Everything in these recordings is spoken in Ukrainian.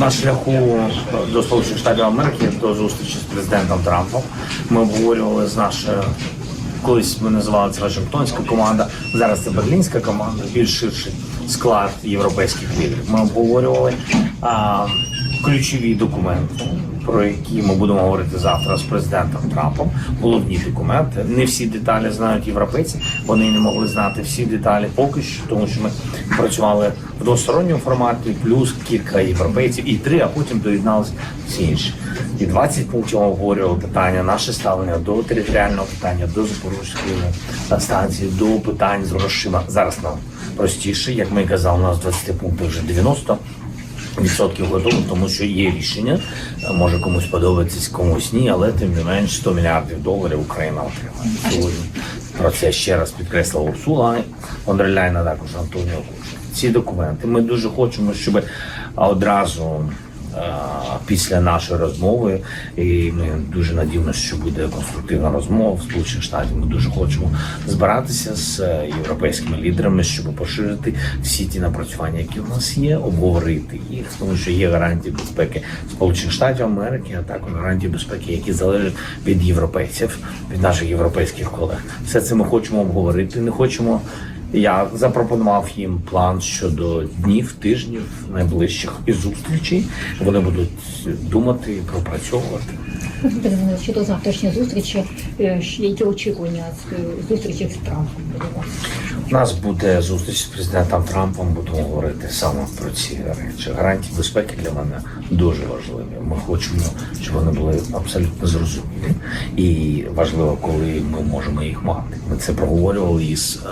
На шляху до Сполучених Штатів Америки до зустрічі з президентом Трампом ми обговорювали з нашою колись ми називали це Вашингтонська команда. Зараз це берлінська команда, більш ширший склад європейських лідерів. Ми обговорювали а, ключові документи, про які ми будемо говорити завтра з президентом Трампом. Головні документи. Не всі деталі знають європейці. Вони не могли знати всі деталі поки що, тому що ми працювали в двосторонньому форматі, плюс кілька європейців і три, а потім доєдналися всі інші. І 20 пунктів ми обговорювали питання, наше ставлення до територіального питання, до Запорізької станції, до питань з грошима. Зараз нам простіше, як ми казали, у нас 20 пунктів вже 90 відсотків готово, тому що є рішення. Може комусь подобатись, комусь ні, але тим не менш 100 мільярдів доларів Україна отримає сьогодні. Про це ще раз підкреслила Урсула фон дер Ляйн, а також Антоніо Кушка. Ці документи ми дуже хочемо, щоб одразу після нашої розмови, і ми дуже надіємося, що буде конструктивна розмова в Сполучених Штатів. Ми дуже хочемо збиратися з е, європейськими лідерами, щоб поширити всі ті напрацювання, які у нас є, обговорити їх, тому що є гарантії безпеки Сполучених Штатів Америки, а також гарантії безпеки, які залежать від європейців, від наших європейських колег. Все це ми хочемо обговорити. Не хочемо. Я запропонував їм план щодо днів, тижнів найближчих і зустрічей. Вони будуть думати, пропрацьовувати. Щодо завтрашньої зустрічі, е, які очікування з е, зустрічі з Трампом у нас буде зустріч з президентом Трампом. Будемо говорити саме про ці речі. Гарантії безпеки для мене дуже важливі. Ми хочемо, щоб вони були абсолютно зрозумілі. І важливо, коли ми можемо їх мати. Ми це проговорювали із е,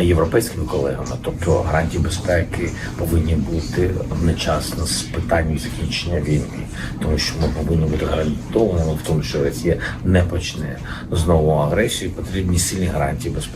європейськими колегами. Тобто гарантії безпеки повинні бути одночасно з питанням закінчення війни, тому що ми повинні бути гарантованими в тому, що Росія не почне знову агресію. Потрібні сильні гарантії безпеки.